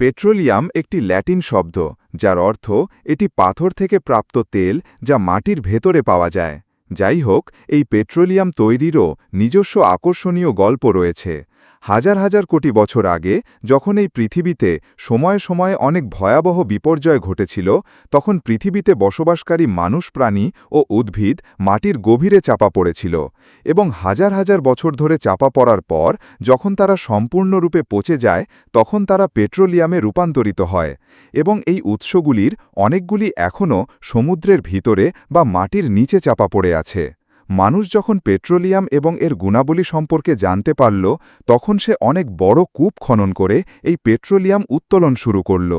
Petroleum একটি Latin শব্দ, যার অর্থ এটি পাথর থেকে প্রাপ্ত তেল যা মাটির ভেতরে পাওয়া যায়। যাই হোক, এই পেট্রোলিয়াম তৈরিরও নিজস্ব আকর্ষণীয় গল্প রয়েছে। হাজার হাজার কোটি বছর আগে, যখন এই পৃথিবীতে সময়ে সময়ে অনেক ভয়াবহ বিপর্যয় ঘটেছিল, তখন পৃথিবীতে বসবাসকারী মানুষ প্রাণী ও উদ্ভিদ মাটির গভীরে চাপা পড়েছিল এবং হাজার হাজার বছর ধরে চাপা পড়ার পর, যখন তারা সম্পূর্ণরূপে পচে যায়, তখন তারা পেট্রোলিয়ামে রূপান্তরিত হয় এবং এই উৎসগুলির অনেকগুলি এখনও সমুদ্রের ভিতরে বা মাটির নিচে চাপা পড়ে আছে। মানুষ যখন পেট্রোলিয়াম এবং এর গুণাবলী সম্পর্কে জানতে পারল, তখন সে অনেক বড় কূপ খনন করে এই পেট্রোলিয়াম উত্তোলন শুরু করল।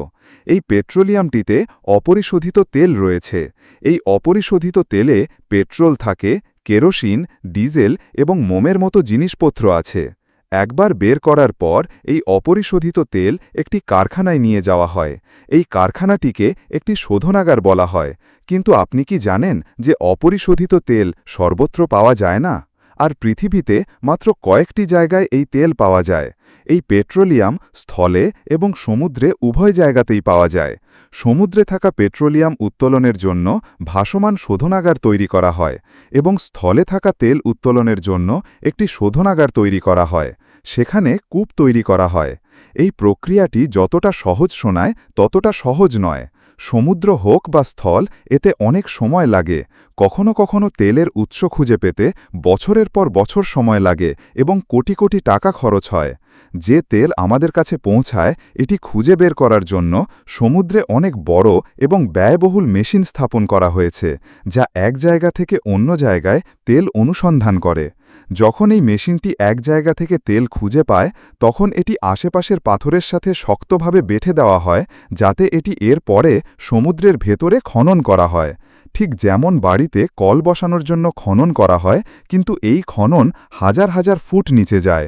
এই পেট্রোলিয়ামটিতে অপরিশোধিত তেল রয়েছে। এই অপরিশোধিত তেলে পেট্রোল থাকে, কেরোসিন, ডিজেল এবং মোমের মতো জিনিসপত্র আছে। একবার বের করার পর এই অপরিশোধিত তেল একটি কারখানায় নিয়ে যাওয়া হয়। এই কারখানাটিকে একটি শোধনাগার বলা হয়। কিন্তু আপনি কি জানেন যে অপরিশোধিত তেল সর্বত্র পাওয়া যায় না? আর পৃথিবীতে মাত্র কয়েকটি জায়গায় এই তেল পাওয়া যায়। এই পেট্রোলিয়াম স্থলে এবং সমুদ্রে উভয় জায়গাতেই পাওয়া যায়। সমুদ্রে থাকা পেট্রোলিয়াম উত্তোলনের জন্য ভাসমান শোধনাগার তৈরি করা হয় এবং স্থলে থাকা তেল উত্তোলনের জন্য একটি শোধনাগার তৈরি করা হয়। সেখানে কূপ তৈরি করা হয়। এই প্রক্রিয়াটি যতটা সহজ শোনায়, ততটা সহজ নয়। সমুদ্র হোক বা স্থল, এতে অনেক সময় লাগে। কখনো কখনো তেলের উৎস খুঁজে পেতে বছরের পর বছর সময় লাগে এবং কোটি কোটি টাকা খরচ হয়। যে তেল আমাদের কাছে পৌঁছায়, এটি খুঁজে বের করার জন্য সমুদ্রে অনেক বড় এবং ব্যয়বহুল মেশিন স্থাপন করা হয়েছে, যা এক জায়গা থেকে অন্য জায়গায় তেল অনুসন্ধান করে। যখন এই মেশিনটি এক জায়গা থেকে তেল খুঁজে পায়, তখন এটি আশেপাশের পাথরের সাথে শক্তভাবে বেঁধে দেওয়া হয়, যাতে এটি এর পরে সমুদ্রের ভেতরে খনন করা হয়। ঠিক যেমন বাড়িতে কল বসানোর জন্য খনন করা হয়, কিন্তু এই খনন হাজার হাজার ফুট নিচে যায়।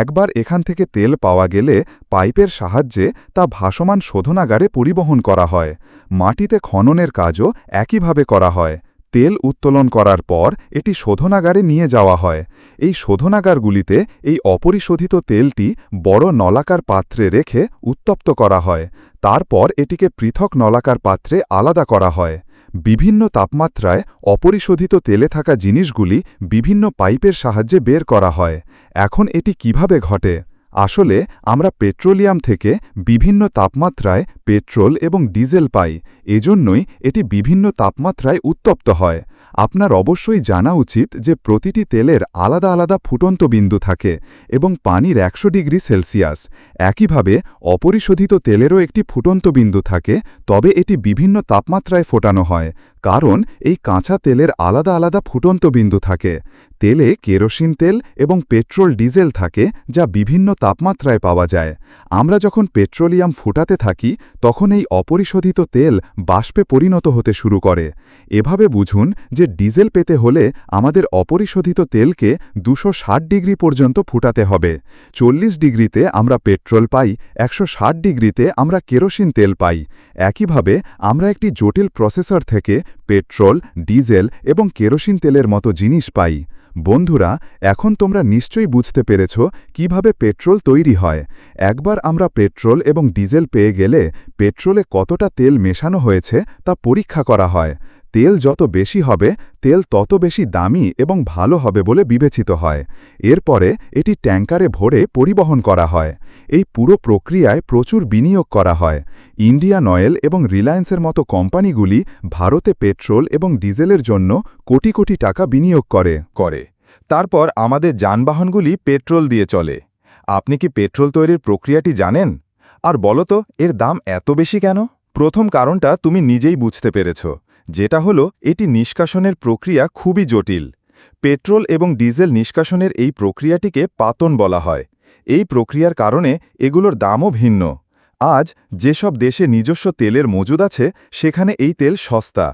একবার এখান থেকে তেল পাওয়া গেলে পাইপের সাহায্যে তা ভাসমান শোধনাগারে পরিবহন করা হয়। মাটিতে খননের কাজও একইভাবে করা হয়। তেল উত্তোলন করার পর এটি শোধনাগারে নিয়ে যাওয়া হয়। এই শোধনাগারগুলিতে এই অপরিশোধিত তেলটি বড় নলাকার পাত্রে রেখে উত্তপ্ত করা হয়। তারপর এটিকে পৃথক নলাকার পাত্রে আলাদা করা হয়। বিভিন্ন তাপমাত্রায় অপরিশোধিত তেলে থাকা জিনিসগুলি বিভিন্ন পাইপের সাহায্যে বের করা হয়। এখন এটি কীভাবে ঘটে? আসলে, আমরা পেট্রোলিয়াম থেকে বিভিন্ন তাপমাত্রায় পেট্রোল এবং ডিজেল পাই, এজন্যই এটি বিভিন্ন তাপমাত্রায় উত্তপ্ত হয়। আপনার অবশ্যই জানা উচিত যে প্রতিটি তেলের আলাদা আলাদা ফুটন্ত বিন্দু থাকে এবং পানির একশো ডিগ্রি সেলসিয়াস। একইভাবে, অপরিশোধিত তেলেরও একটি ফুটন্ত বিন্দু থাকে, তবে এটি বিভিন্ন তাপমাত্রায় ফোটানো হয়, কারণ এই কাঁচা তেলের আলাদা আলাদা ফুটন্ত বিন্দু থাকে। তেলে কেরোসিন তেল এবং পেট্রোল ডিজেল থাকে, যা বিভিন্ন তাপমাত্রায় পাওয়া যায়। আমরা যখন পেট্রোলিয়াম ফুটাতে থাকি, তখন এই অপরিশোধিত তেল বাষ্পে পরিণত হতে শুরু করে। এভাবে বুঝুন যে ডিজেল পেতে হলে আমাদের অপরিশোধিত তেলকে দুশো ডিগ্রি পর্যন্ত ফুটাতে হবে। চল্লিশ ডিগ্রিতে আমরা পেট্রোল পাই, একশো ষাট ডিগ্রিতে আমরা কেরোসিন তেল পাই। একইভাবে আমরা একটি জটিল প্রসেসর থেকে পেট্রোল, ডিজেল এবং কেরোসিন তেলের মতো জিনিস পাই। বন্ধুরা, এখন তোমরা নিশ্চয়ই বুঝতে পেরেছ কীভাবে পেট্রোল তৈরি হয়। একবার আমরা পেট্রোল এবং ডিজেল পেয়ে গেলে পেট্রোলে কতটা তেল মেশানো হয়েছে তা পরীক্ষা করা হয়। তেল যত বেশি হবে, তেল তত বেশি দামি এবং ভালো হবে বলে বিবেচিত হয়। এরপরে এটি ট্যাঙ্কারে ভরে পরিবহন করা হয়। এই পুরো প্রক্রিয়ায় প্রচুর বিনিয়োগ করা হয়। ইন্ডিয়ান অয়েল এবং রিলায়েন্সের মতো কোম্পানিগুলি ভারতে পেট্রোল এবং ডিজেলের জন্য কোটি কোটি টাকা বিনিয়োগ করে করে। তারপর আমাদের যানবাহনগুলি পেট্রোল দিয়ে চলে। আপনি কি পেট্রোল তৈরির প্রক্রিয়াটি জানেন? আর বলতো, এর দাম এত বেশি কেন? প্রথম কারণটা তুমি নিজেই বুঝতে পেরেছ। যেটা হলো, এটি নিষ্কাশনের প্রক্রিয়া খুবই জটিল। পেট্রোল এবং ডিজেল নিষ্কাশনের এই প্রক্রিয়াটিকে পাতন বলা হয়। এই প্রক্রিয়ার কারণে এগুলোর দামও ভিন্ন। আজ যেসব দেশে নিজস্ব তেলের মজুদ আছে, সেখানে এই তেল সস্তা।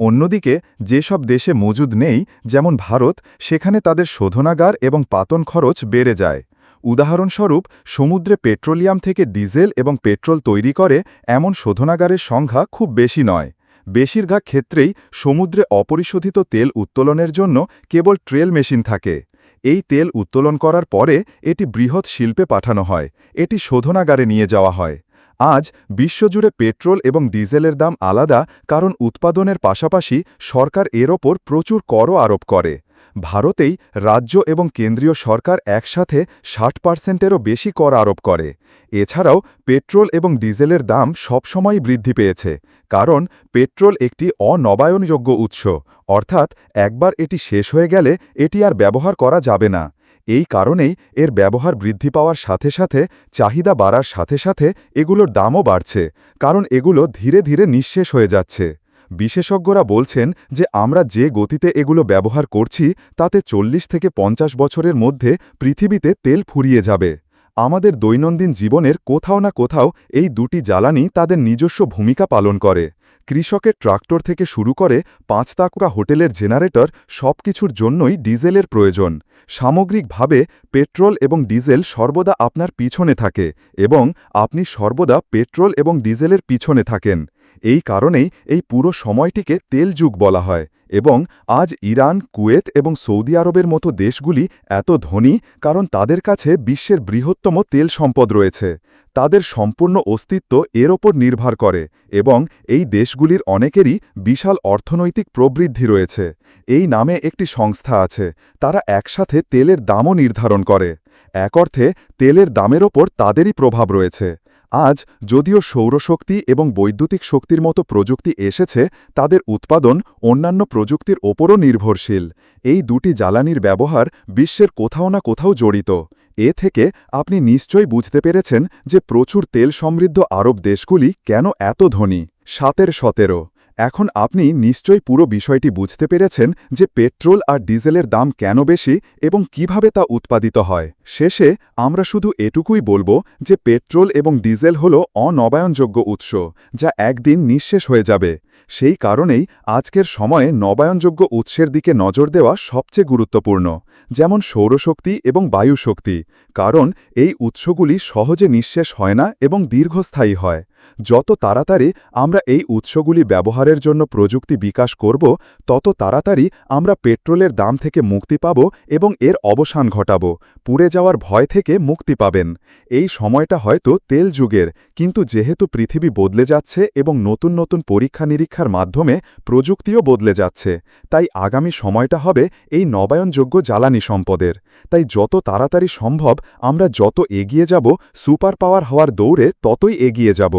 অন্যদিকে, যেসব দেশে মজুদ নেই, যেমন ভারত, সেখানে তাদের শোধনাগার এবং পাতন খরচ বেড়ে যায়। উদাহরণস্বরূপ, সমুদ্রে পেট্রোলিয়াম থেকে ডিজেল এবং পেট্রোল তৈরি করে, এমন শোধনাগারের সংখ্যা খুব বেশি নয়। বেশিরভাগ ক্ষেত্রেই সমুদ্রে অপরিশোধিত তেল উত্তোলনের জন্য কেবল ট্রেল মেশিন থাকে। এই তেল উত্তোলন করার পরে এটি বৃহৎ শিল্পে পাঠানো হয়, এটি শোধনাগারে নিয়ে যাওয়া হয়। আজ বিশ্বজুড়ে পেট্রোল এবং ডিজেলের দাম আলাদা, কারণ উৎপাদনের পাশাপাশি সরকার এর ওপর প্রচুর করও আরোপ করে। ভারতেই রাজ্য এবং কেন্দ্রীয় সরকার একসাথে ষাট পার্সেন্টেরও বেশি কর আরোপ করে। এছাড়াও পেট্রোল এবং ডিজেলের দাম সবসময়ই বৃদ্ধি পেয়েছে, কারণ পেট্রোল একটি অনবায়নযোগ্য উৎস। অর্থাৎ একবার এটি শেষ হয়ে গেলে এটি আর ব্যবহার করা যাবে না। এই কারণেই এর ব্যবহার বৃদ্ধি পাওয়ার সাথে সাথে, চাহিদা বাড়ার সাথে সাথে এগুলোর দামও বাড়ছে, কারণ এগুলো ধীরে ধীরে নিঃশেষ হয়ে যাচ্ছে। বিশেষজ্ঞরা বলছেন যে আমরা যে গতিতে এগুলো ব্যবহার করছি, তাতে চল্লিশ থেকে পঞ্চাশ বছরের মধ্যে পৃথিবীতে তেল ফুরিয়ে যাবে। আমাদের দৈনন্দিন জীবনের কোথাও না কোথাও এই দুটি জ্বালানি তাদের নিজস্ব ভূমিকা পালন করে। কৃষকের ট্রাক্টর থেকে শুরু করে পাঁচ তাকুকা হোটেলের জেনারেটর সব কিছুর জন্যই ডিজেলের প্রয়োজন। সামগ্রিকভাবে পেট্রোল এবং ডিজেল সর্বদা আপনার পিছনে থাকে এবং আপনি সর্বদা পেট্রোল এবং ডিজেলের পিছনে থাকেন। এই কারণেই এই পুরো সময়টিকে তেল যুগ বলা হয় এবং আজ ইরান, কুয়েত এবং সৌদি আরবের মতো দেশগুলি এত ধনী কারণ তাদের কাছে বিশ্বের বৃহত্তম তেল সম্পদ রয়েছে। তাদের সম্পূর্ণ অস্তিত্ব এর ওপর নির্ভর করে এবং এই দেশগুলির অনেকেরই বিশাল অর্থনৈতিক প্রবৃদ্ধি রয়েছে। এই নামে একটি সংস্থা আছে, তারা একসাথে তেলের দামও নির্ধারণ করে। এক অর্থে, তেলের দামের ওপর তাদেরই প্রভাব রয়েছে। আজ যদিও সৌরশক্তি এবং বৈদ্যুতিক শক্তির মতো প্রযুক্তি এসেছে, তাদের উৎপাদন অন্যান্য প্রযুক্তির ওপরও নির্ভরশীল। এই দুটি জ্বালানির ব্যবহার বিশ্বের কোথাও না কোথাও জড়িত। এ থেকে আপনি নিশ্চয় বুঝতে পেরেছেন যে প্রচুর তেল সমৃদ্ধ আরব দেশগুলি কেন এত ধনী। সাতের সতেরো এখন আপনি নিশ্চয়ই পুরো বিষয়টি বুঝতে পেরেছেন যে পেট্রোল আর ডিজেলের দাম কেন বেশি এবং কীভাবে তা উৎপাদিত হয়। শেষে আমরা শুধু এটুকুই বলব যে পেট্রোল এবং ডিজেল হল অনবায়নযোগ্য উৎস, যা একদিন নিঃশেষ হয়ে যাবে। সেই কারণেই আজকের সময়ে নবায়নযোগ্য উৎসের দিকে নজর দেওয়া সবচেয়ে গুরুত্বপূর্ণ, যেমন সৌরশক্তি এবং বায়ুশক্তি, কারণ এই উৎসগুলি সহজে নিঃশেষ হয় না এবং দীর্ঘস্থায়ী হয়। যত তাড়াতাড়ি আমরা এই উৎসগুলি ব্যবহারের জন্য প্রযুক্তি বিকাশ করব, তত তাড়াতাড়ি আমরা পেট্রোলের দাম থেকে মুক্তি পাব এবং এর অবসান ঘটাব, পুড়ে যাওয়ার ভয় থেকে মুক্তি পাবেন। এই সময়টা হয়তো তেল যুগের, কিন্তু যেহেতু পৃথিবী বদলে যাচ্ছে এবং নতুন নতুন পরীক্ষা নিরীক্ষার মাধ্যমে প্রযুক্তিও বদলে যাচ্ছে। তাই আগামী সময়টা হবে এই নবায়নযোগ্য জ্বালানি সম্পদের। তাই যত তাড়াতাড়ি সম্ভব আমরা যত এগিয়ে যাব সুপার পাওয়ার হওয়ার দৌড়ে ততই এগিয়ে যাব।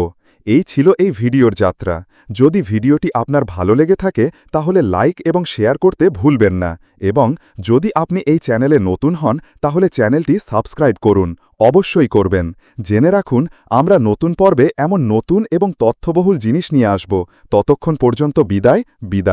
এই ছিল এই ভিডিওর যাত্রা। যদি ভিডিওটি আপনার ভালো লেগে থাকে, তাহলে লাইক এবং শেয়ার করতে ভুলবেন না। এবং যদি আপনি এই চ্যানেলে নতুন হন, তাহলে চ্যানেলটি সাবস্ক্রাইব করুন। অবশ্যই করবেন। জেনে রাখুন, আমরা নতুন পর্বে এমন নতুন এবং তথ্যবহুল জিনিস নিয়ে আসব। ততক্ষণ পর্যন্ত বিদায় বিদায়।